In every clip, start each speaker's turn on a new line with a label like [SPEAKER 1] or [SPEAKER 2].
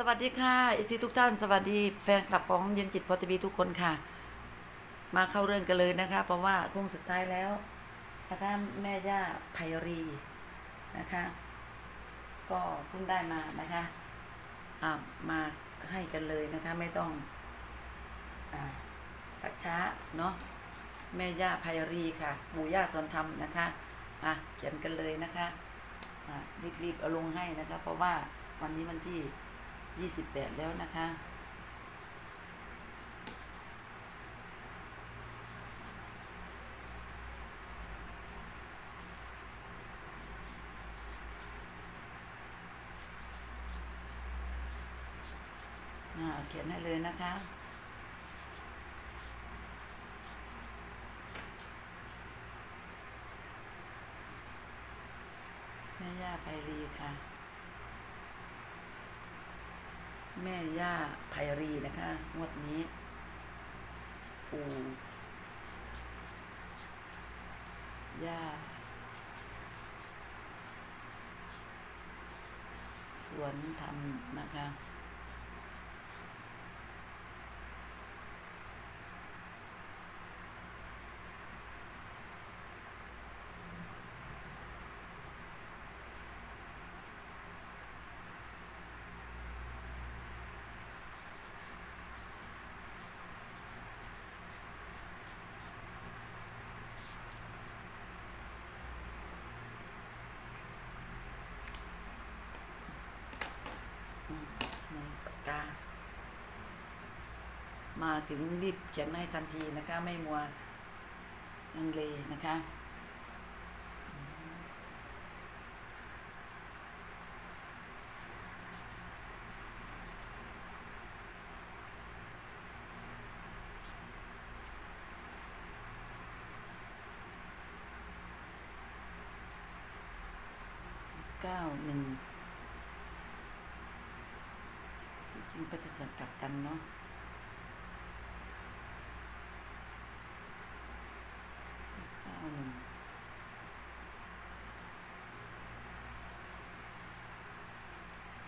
[SPEAKER 1] สวัสดีค่ะ อีกทีทุกท่าน สวัสดีแฟนคลับของเย็นจิตพอทีวีทุกคนค่ะ มาเข้าเรื่องกันเลยนะคะ เพราะว่าคงสุดท้ายแล้วนะคะแม่ย่าไพรีนะคะ ก็เพิ่งได้มานะคะอ่ามาให้กันเลยนะคะ ไม่ต้องอ่าสักช้าเนาะแม่ย่าไพรีค่ะปู่ย่าสอนธรรมนะคะอะเขียนกันเลยนะคะอะรีบๆเอาลงให้นะคะ เพราะว่าวันนี้วันที่ ยี่สิบแปดแล้วนะคะอ่าเขียนให้เลยนะคะ แม่ย่าไพรีค่ะ แม่ย่าไพรีนะคะงวดนี้ปู่ย่า สวนธรรมนะคะ อืมในปากกา มาถึงรีบเขียนให้ทันทีนะคะ ไม่มัวลังเลนะคะอืมเก้าหนึ่งจริงๆปฏิเสธกลับกันเนาะเก้าหนึ่ง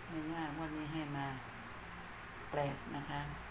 [SPEAKER 1] ไม่ยากวันนี้ให้มาแปลกนะคะ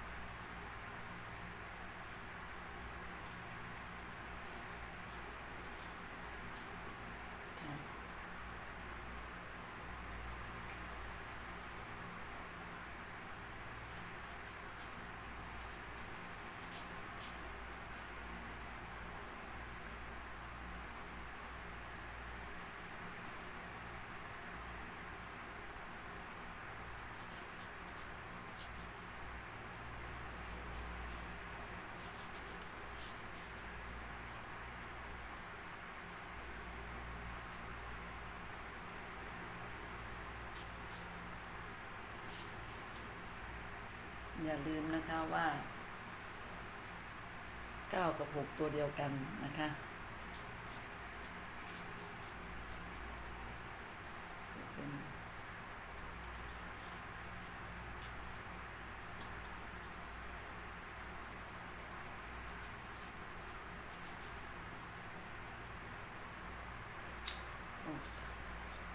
[SPEAKER 1] อย่าลืมนะคะว่าเก้ากับหกตัวเดียวกันนะคะเป็นโอ้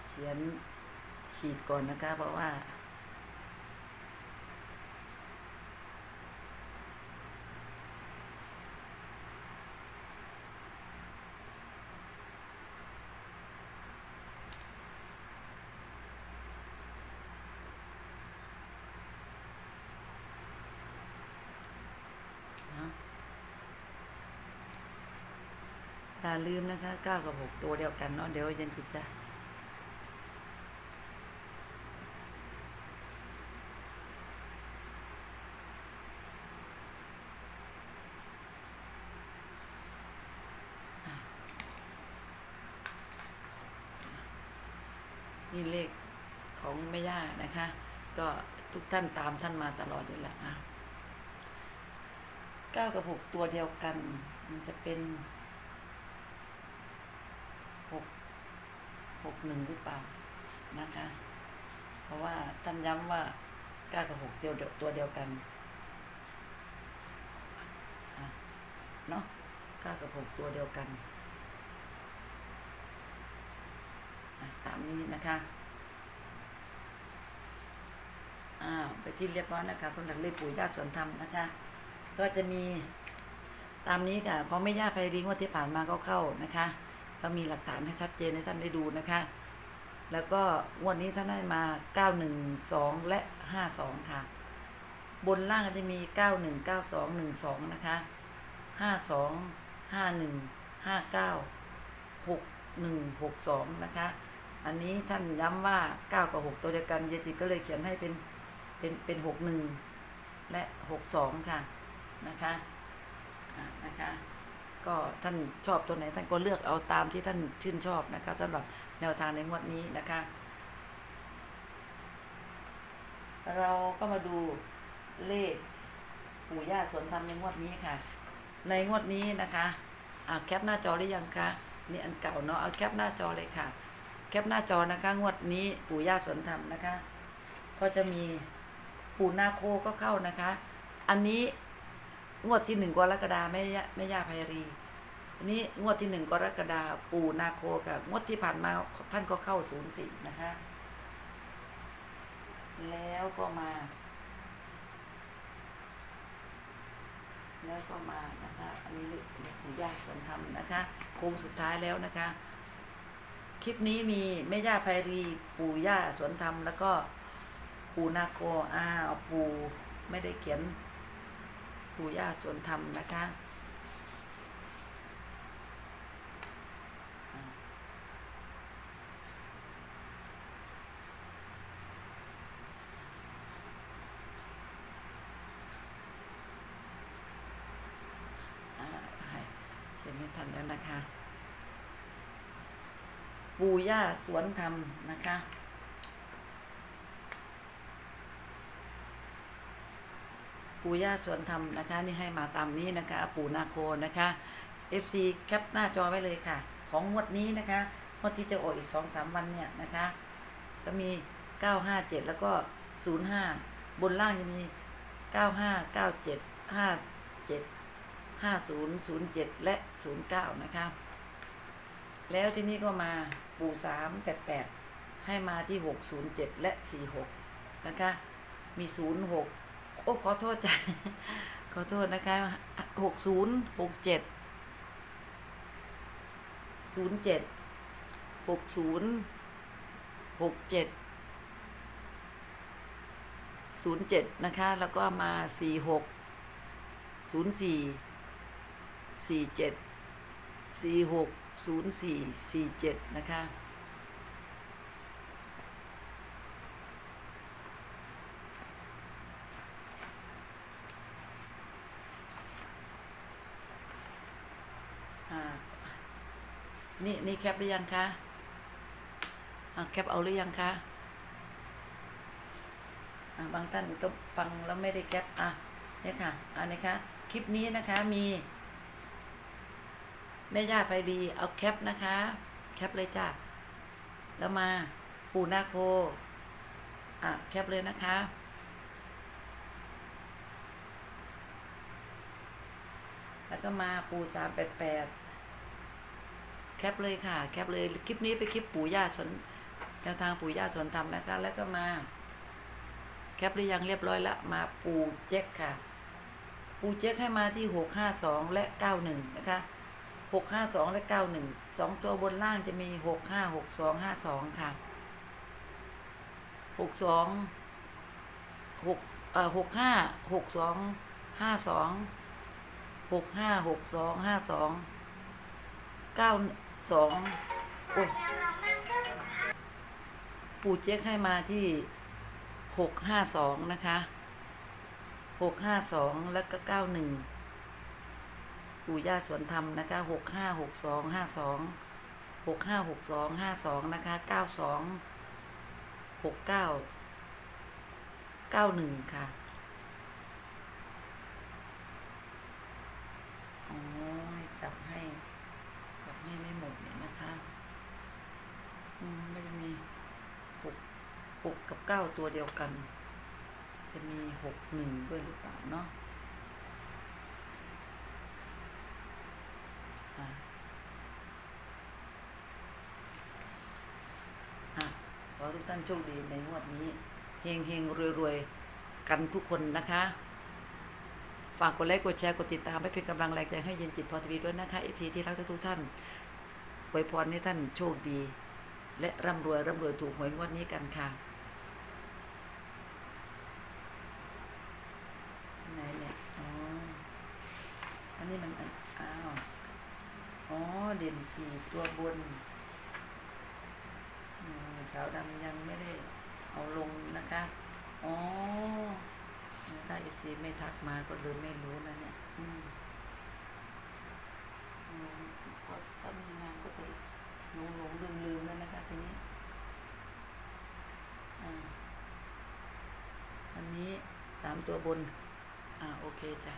[SPEAKER 1] เขียนฉีดก่อนนะคะ เพราะว่า นะ อย่าลืมนะคะเก้ากับหกตัวเดียวกันเนาะเดี๋ยวย็นจิตจะนี่เลขของแม่ย่านะคะ ก็ทุกท่านตามท่านมาตลอดอยู่แล้วอะเก้ากับหกตัวเดียวกัน มันจะเป็นหก หกหนึ่งหรือเปล่านะคะ เพราะว่าท่านย้ำว่าเก้ากับหกเดียวตัวเดียวกันเนาะเก้ากับหกตัวเดียวกันตามนี้นะคะอ่าไปที่เรียบร้อยนะคะสำหรับเลขปู่ย่าสวนธรรมนะคะ ก็จะมีตามนี้ค่ะเของแม่ย่าไพริงว่าที่ผ่านมาก็เข้านะคะ ก็มีหลักฐานให้ชัดเจนให้ท่านได้ดูนะคะ แล้วก็วันนี้ท่านได้มา 912 และ 52 ค่ะ บนล่างก็จะมี 91 92 12 นะคะ 52 51 59 61 62 นะคะ อันนี้ท่านย้ำว่า 9 กับ 6 ตัวเดียวกันเยจิก็เลยเขียนให้เป็นเป็นเป็น61 และ 62 ค่ะ นะคะะนะคะ ก็ท่านชอบตัวไหนท่านก็เลือกเอาตามที่ท่านชื่นชอบนะคะสำหรับแนวทางในงวดนี้นะคะ เราก็มาดูเลขปู่ย่าสวนธรรมในงวดนี้ค่ะ ในงวดนี้นะคะอาแคปหน้าจอหรือยังคะนี่อันเก่าเนาะเอาแคปหน้าจอเลยค่ะ แคปหน้าจอนะคะ งวดนี้ปู่ย่าสวนธรรมนะคะ ก็จะมีปู่นาโคก็เข้านะคะ อันนี้ งวดที่หนึ่งกรกฎาแม่ย่าแม่ย่าไพรีอันนี้งวดที่หนึ่งกรกฎาปู่นาโคกับงวดที่ผ่านมาท่านก็เข้าศูนย์สี่นะคะ แล้วก็มา แล้วก็มานะคะ อันนี้ปู่ย่าสวนธรรมนะคะโค้งสุดท้ายแล้วนะคะ คลิปนี้มีแม่ย่าไพรีปู่ย่าสวนธรรมแล้วก็ปู่นาโกอ้าวปู่ไม่ได้เขียน ปู่ย่าสวนธรรมนะคะอ่าอ่าให้เขียนไม่ทันแล้วนะคะ ปูย่าสวนธรรมนะคะ ปู่ย่าสวนธรรมนะคะ นี่ให้มาตามนี้นะคะ ปู่นาโคนะคะ FC แคปหน้าจอไว้เลยค่ะ ของงวดนี้นะคะงวดที่จะออกอีกสองสามวันเนี่ยนะคะ ก็มี 957 แล้วก็ 05 บนล่างจะมี 95 97 57 50 07 และ 09 นะคะ แล้วที่นี่ก็มาปูสามแปดแปดให้มาที่หกศูนย์เจ็ดและสี่หกนะคะ มีศูนย์หก โอ้ขอโทษจ้ะขอโทษนะคะหกศูนย์หกเจ็ดศูนย์เจ็ดหกศูนย์หกเจ็ดศูนย์เจ็ดนะคะ แล้วก็มาสี่หกศูนย์สี่สี่เจ็ดสี่หกศูนย์สี่สี่เจ็ดนะคะ อ่า นี่นี่แคปหรือยังคะอ่าแคปเอาหรือยังคะอ่าบางท่านก็ฟังแล้วไม่ได้แคปอะเนี่ยค่ะอันนี้คะคลิปนี้นะคะมีแม่ย่าไปดีเอาแคปนะคะ แคปเลยจ้ะแล้วมาปูนาโคอะแคปเลยนะคะแล้วก็มาปูสามแปดแปด แคปเลยค่ะ แคปเลยคลิปนี้ไปคลิปปู่ย่าสวนแนวทางปู่ย่าสวนธรรมนะคะ แล้วก็มา แคปหรือยังเรียบร้อยละมาปู่เจ็คค่ะ ปู่เจ็คให้มาที่หกห้าสองและเก้าหนึ่งนะคะหกห้าสองและเก้าหนึ่งสองตัวบนล่างจะมีหกห้าหกสองห้าสองค่ะหกสองหกเอ่อหกห้าหกสองห้าสองหกห้าหกสองห้าสองเก้า สองโอ้ยปู่เจ๊กให้มาที่หกห้าสองนะคะหกห้าสองแล้วก็เก้าหนึ่งปู่ย่าสวนธรรมนะคะหกห้าหกสองห้าสองหกห้าหกสองห้าสองนะคะเก้าสองหกเก้าเก้าหนึ่งค่ะโอ้ยจับให้จับให้ไม่หมดเนี่ยนะคะอืมไม่มีหกหกกับ เก้าตัวเดียวกัน จะมีหกหนึ่งด้วยหรือเปล่าเนาะขอทุกท่านโชคดีในงวดนี้เฮงเฮงรวยรวยๆกันทุกคนนะคะ ฝากกดไลค์กดแชร์กดติดตามให้เป็นกำลังแรงใจให้เย็นจิตพอทีวีด้วยนะคะเอฟซีที่รักทุกท่านอวยพรให้ท่านโชคดี และร่ำรวยร่ำรวยถูกหวยงวดนี้กันค่ะไหนเนี่ยอ๋ออันนี้มันอันอ้าว อ๋อ เด่นสี่ตัวบนสาวดำยังไม่ได้เอาลงนะคะ อ๋อ ถ้าเอฟซีไม่ทักมาก็เลยไม่รู้นะเนี่ยอืมอืมเพราะถ้ามีงานก็จะหลงหลงลืมลืมแล้วนะคะทีนี้อ่าอันนี้สามตัวบน อ่า โอเคจ้ะ